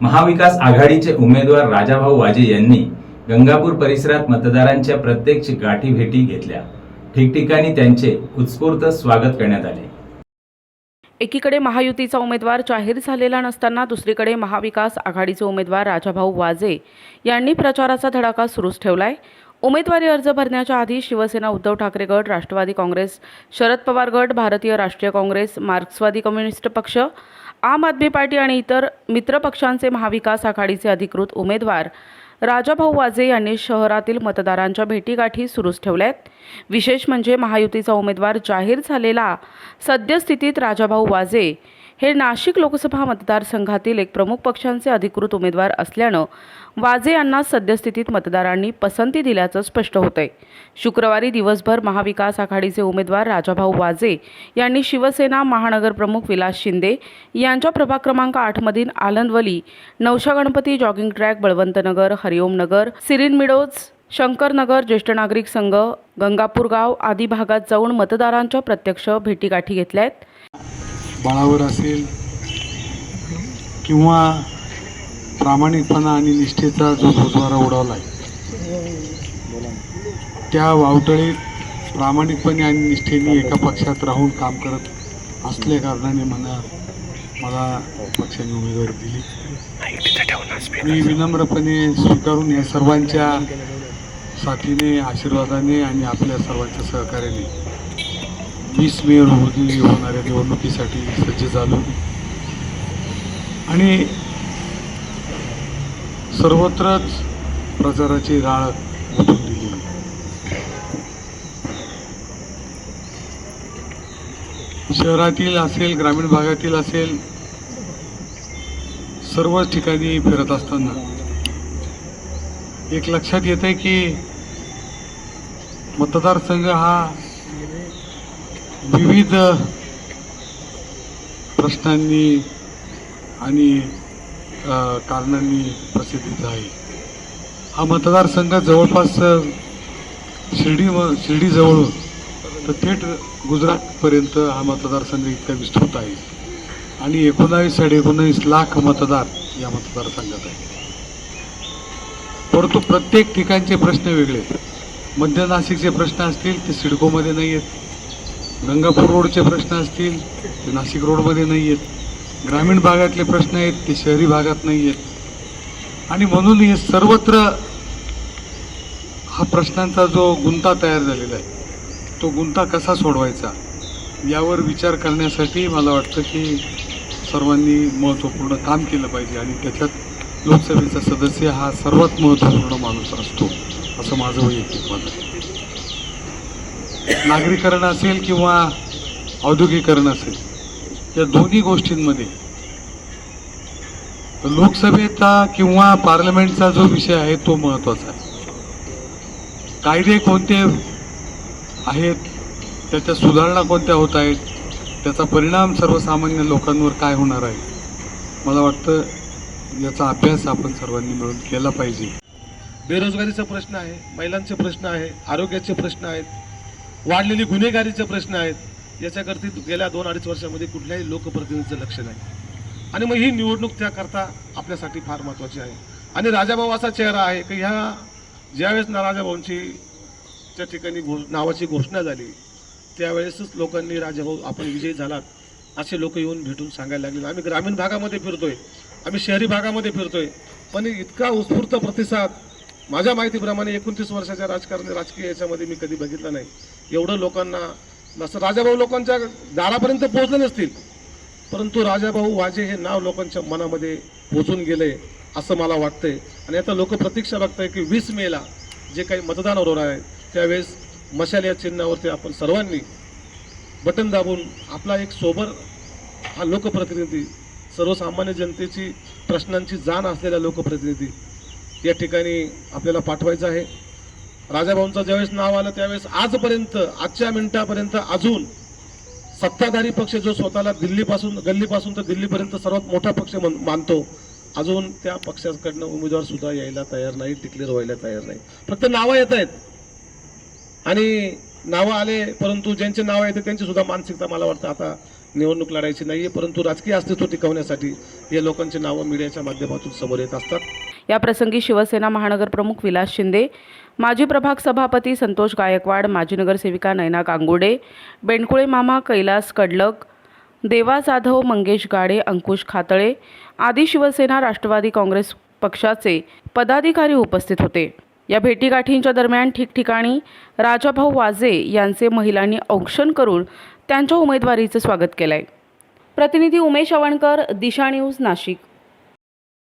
महाविकास आघाडीचे उमेदवार राजाभाऊ वाजे यांनी गंगापूर परिसरात मतदारांच्या प्रत्यक्ष गाठी भेटी घेतल्या. ठिकठिकाणी त्यांचे उत्स्फूर्त स्वागत करण्यात आले. एकीकडे महायुतीचा उमेदवार जाहीर झालेला नसताना दुसरीकडे महाविकास आघाडीचे उमेदवार राजाभाऊ वाजे यांनी प्रचाराचा धडाका सुरूच ठेवलाय. उमेदवारी अर्ज भरण्याच्या आधी शिवसेना उद्धव ठाकरे गट राष्ट्रवादी काँग्रेस शरद पवार गट भारतीय राष्ट्रीय काँग्रेस मार्क्सवादी कम्युनिस्ट पक्ष आम आदमी पार्टी आणि इतर मित्रपक्षांचे महाविकास आघाडीचे अधिकृत उमेदवार राजाभाऊ वाजे यांनी शहरातील मतदारांच्या भेटीगाठी सुरूच ठेवल्या आहेत विशेष म्हणजे महायुतीचा उमेदवार जाहीर झालेला सद्यस्थितीत राजाभाऊ वाजे हे नाशिक लोकसभा मतदारसंघातील एक प्रमुख पक्षांचे अधिकृत उमेदवार असल्यानं वाजे यांना सद्यस्थितीत मतदारांनी पसंती दिल्याचं स्पष्ट होतंय. शुक्रवारी दिवसभर महाविकास आघाडीचे उमेदवार राजाभाऊ वाजे यांनी शिवसेना महानगर प्रमुख विलास शिंदे यांच्या प्रभाग क्रमांक आठमधील Alandwali Navsha Ganpati jogging track Balwantnagar Hariom Nagar Sirin Meadows Shankarnagar ज्येष्ठ नागरिक संघ गंगापूर गाव आदी भागात जाऊन मतदारांच्या प्रत्यक्ष भेटीगाठी घेतल्या आहेत बळावर असेल किंवा प्रामाणिकपणा आणि निष्ठेचा जो भुजवारा उडवला आहे त्या वावटळीत प्रामाणिकपणे आणि निष्ठेने एका पक्षात राहून काम करत असल्या कारणाने मला मला पक्षाने उमेदवारी दिली. मी विनम्रपणे स्वीकारून या सर्वांच्या साथीने आशीर्वादाने आणि आपल्या सर्वांच्या सहकार्याने वीस मे रोजी होणाऱ्या निवडणुकीसाठी सज्ज झालो. आणि सर्वत्रच प्रचाराची राळ उठून दिली शहरातील असेल ग्रामीण भागातील असेल सर्वच ठिकाणी फिरत असताना एक लक्षात येत आहे की मतदारसंघ हा विविध प्रश्नांनी आणि कारणांनी प्रसिद्धीचा आहे. हा मतदारसंघ जवळपास शिर्डी शिर्डीजवळून तर थेट गुजरातपर्यंत हा मतदारसंघ इतका विस्तृत आहे. आणि एकोणावीस साडे एकोणावीस लाख मतदार या मतदारसंघात आहे. परंतु प्रत्येक ठिकाणचे प्रश्न वेगळे आहेत. मध्य नाशिकचे प्रश्न असतील ते सिडकोमध्ये नाही आहेत गंगापूर रोडचे प्रश्न असतील ते नाशिक रोडमध्ये नाही आहेत. ग्रामीण भागातले प्रश्न आहेत ते शहरी भागात नाही आहेत. आणि म्हणून हे सर्वत्र हा प्रश्नांचा जो गुंता तयार झालेला आहे तो गुंता कसा सोडवायचा यावर विचार करण्यासाठी मला वाटतं की सर्वांनी महत्त्वपूर्ण काम केलं पाहिजे आणि त्याच्यात लोकसभेचा सदस्य हा सर्वात महत्त्वपूर्ण माणूस असतो असं माझं वैयक्तिक मत आहे. नागरीकरण असेल किंवा औद्योगिकरण असेल या दोन्ही गोष्टींमध्ये लोकसभेचा किंवा पार्लमेंटचा जो विषय आहे तो महत्त्वाचा आहे. कायदे कोणते आहेत त्याच्या सुधारणा कोणत्या होत आहेत त्याचा परिणाम सर्वसामान्य लोकांवर काय होणार आहे मला वाटतं याचा अभ्यास आपण सर्वांनी मिळून केला पाहिजे. बेरोजगारीचा प्रश्न आहे महिलांचे प्रश्न आहे आरोग्याचे प्रश्न आहेत वाढलेली गुन्हेगारीचे प्रश्न आहेत. याच्याकरती गेल्या दोन अडीच वर्षामध्ये कुठल्याही लोकप्रतिनिधीचं लक्ष नाही. आणि मग ही निवडणूक त्याकरता आपल्यासाठी फार महत्त्वाची आहे. आणि राजाभाऊ असा चेहरा आहे. की ह्या ज्यावेळेस ना राजाभाऊंची त्या ठिकाणी घो नावाची घोषणा झाली त्यावेळेसच लोकांनी राजाभाऊ आपण विजयी झालात असे लोक येऊन भेटून सांगायला लागले. आम्ही ग्रामीण भागामध्ये फिरतोय. आम्ही शहरी भागामध्ये फिरतोय. पण इतका उत्स्फूर्त प्रतिसाद माझ्या माहितीप्रमाणे एकोणतीस वर्षाच्या राजकारण राजकीय याच्यामध्ये मी कधी बघितला नाही. एवढं लोकांना असं राजाभाऊ लोकांच्या दारापर्यंत पोहोचले नसतील. परंतु राजाभाऊ वाजे हे नाव लोकांच्या मनामध्ये पोचून गेले असं मला वाटतंय. आणि आता लोक प्रतीक्षा आहे की वीस मेला जे काही मतदान होणार आहे त्यावेळेस मशाल या चिन्हावरती आपण सर्वांनी बटन दाबून आपला एक सोबर हा लोकप्रतिनिधी सर्वसामान्य जनतेची प्रश्नांची जाण असलेला लोकप्रतिनिधी या ठिकाणी आपल्याला पाठवायचं आहे. राजाभाऊंचं ज्यावेळेस नाव आलं त्यावेळेस आजपर्यंत आजच्या मिनिटापर्यंत अजून सत्ताधारी पक्ष जो स्वतःला दिल्लीपासून गल्लीपासून तर दिल्लीपर्यंत सर्वात मोठा पक्ष मान- मानतो अजून त्या पक्षाकडनं उमेदवार सुद्धा यायला तयार नाही डिक्लेअर व्हायला तयार नाही. फक्त नावं येत आहेत. आणि नावं आले परंतु ज्यांचे नावं येते त्यांची सुद्धा मानसिकता मला वाटतं आता निवडणूक लढायची नाहीये परंतु राजकीय अस्तित्व टिकवण्यासाठी या लोकांची नावं मीडियाच्या माध्यमातून समोर येत असतात. या प्रसंगी शिवसेना महानगर प्रमुख विलास शिंदे माजी प्रभाग सभापती संतोष गायकवाड माजी नगरसेविका नयना गांगुडे बेंडकुळे मामा कैलास कडलक देवा जाधव मंगेश गाडे अंकुश खातळे आदी शिवसेना राष्ट्रवादी काँग्रेस पक्षाचे पदाधिकारी उपस्थित होते. या भेटीगाठींच्या दरम्यान ठिकठिकाणी राजाभाऊ वाजे यांचे महिलांनी औक्षण करून त्यांच्या उमेदवारीचं स्वागत केलंय. प्रतिनिधी उमेश अवणकर दिशा न्यूज नाशिक.